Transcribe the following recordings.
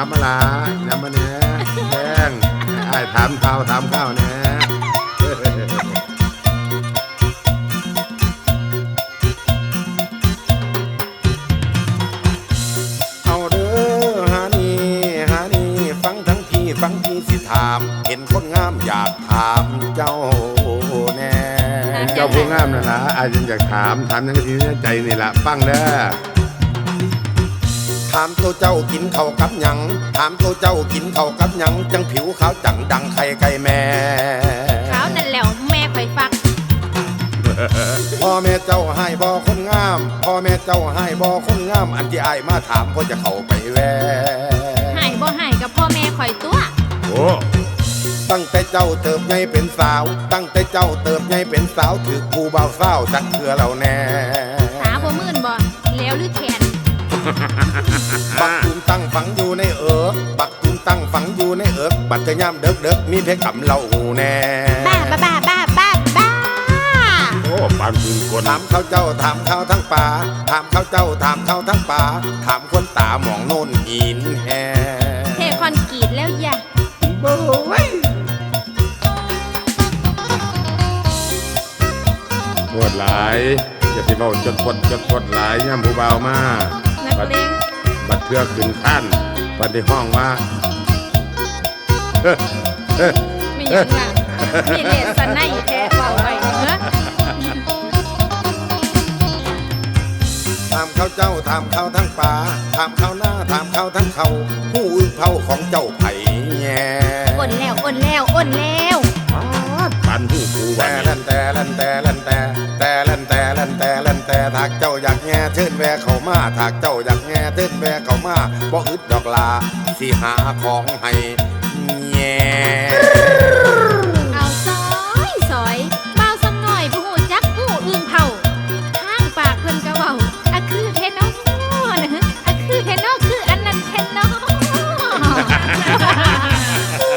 ยับมาละยับมาเนี่ยแจ้งไอ้ายถามข้าวถามข้าวเนี่ยเอาเด้อฮานี่ฮานี่ฟังทั้งพี่ฟังพี่สิถาม เห็นคนงามอยากถามเจ้าแน่เจ้าผู้งามนั่นละอาจจะอยากถามถามทั้งที่ใจนี่ละฟังเด้อถามตัวเจ้ากินข้าวกับหยัง ถามตัวเจ้ากินข้าวกับหยัง จังผิวขาวจังดังไข่ไก่แม่ ขาวนั่นแหล้วแม่ข่อยฟัก พ่อแม่เจ้าให้บ่คนงาม พ่อแม่เจ้าให้บ่คนงาม อันที่อายมาถามก็จะเข้าไปแวหายบ่หายกับพ่อแม่ข่อยตัว โอ้ตั้งแต่เจ้าเติบใหญ่เป็นสาว ตั้งแต่เจ้าเติบใหญ่เป็นสาวถือผู้บ่าวสาวจักเถือเราแน่ ตาบ่มื่นบ่แล้วหรือแขน บักตุนตั้งฝังอยู่ในเอิกบักตุนตั้งฝังอยู่ในเอิกบัดจะย่ำเด็กเด็กๆมีเพชรกำเล่าหูแน่บ้าบ้าบ้าบ้าบ้าบ้าโอ้ปานปืนกลถามเขาเจ้าถามเขาทั้งป่าถามเขาเจ้าถามเขาทั้งป่าถามคนตาหมองโน่นหินแฮเทคอนกรีตแล้วอย่าโบ้ยปวดหลายอย่าไปเบาจดปวดจดปวดหลายย่ำผู้เบามานักบัดเลง บัดเทือขึ้นขั้นบัดในห้องว่าเฮ้อเฮ้อไม่หยังล่ะมีเลสไนแท้เว้าไว้เนอะถามเขาเจ้าถามเขาทั้งป่าถามเขาหน้าถามเขาทั้งเขาผู้อึ้งเผาของเจ้าไผ่แง่อ่อนแล้วอ่อนแล้วอ่อนแล้วปันหูกูแต่ลันแต่ลันแต่ลันแต่แต่ลัน แล่นแต่ถากเจ้าอยากแง่เชิญแวเข้ามาถากเจ้าอยากแง่เชิญแวเข้ามาบ่อึดดอกลาสิหาของให้แง่เอาซอยซอยเบาซำหน่อยผู้หูจักผู้อึ้งเผาข้างปากเพิ่นก็เว้าอะคือเทนอนะอะคือเทนอคืออันนั้นเทนอ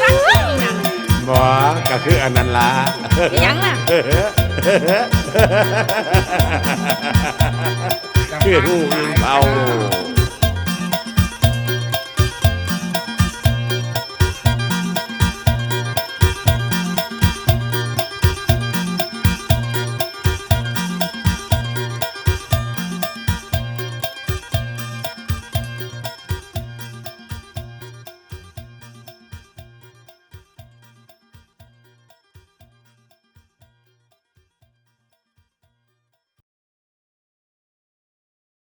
รักอีหยังบ่ก็คืออันนั้นล่ะยังล่ะ คือหูอึ้งเผา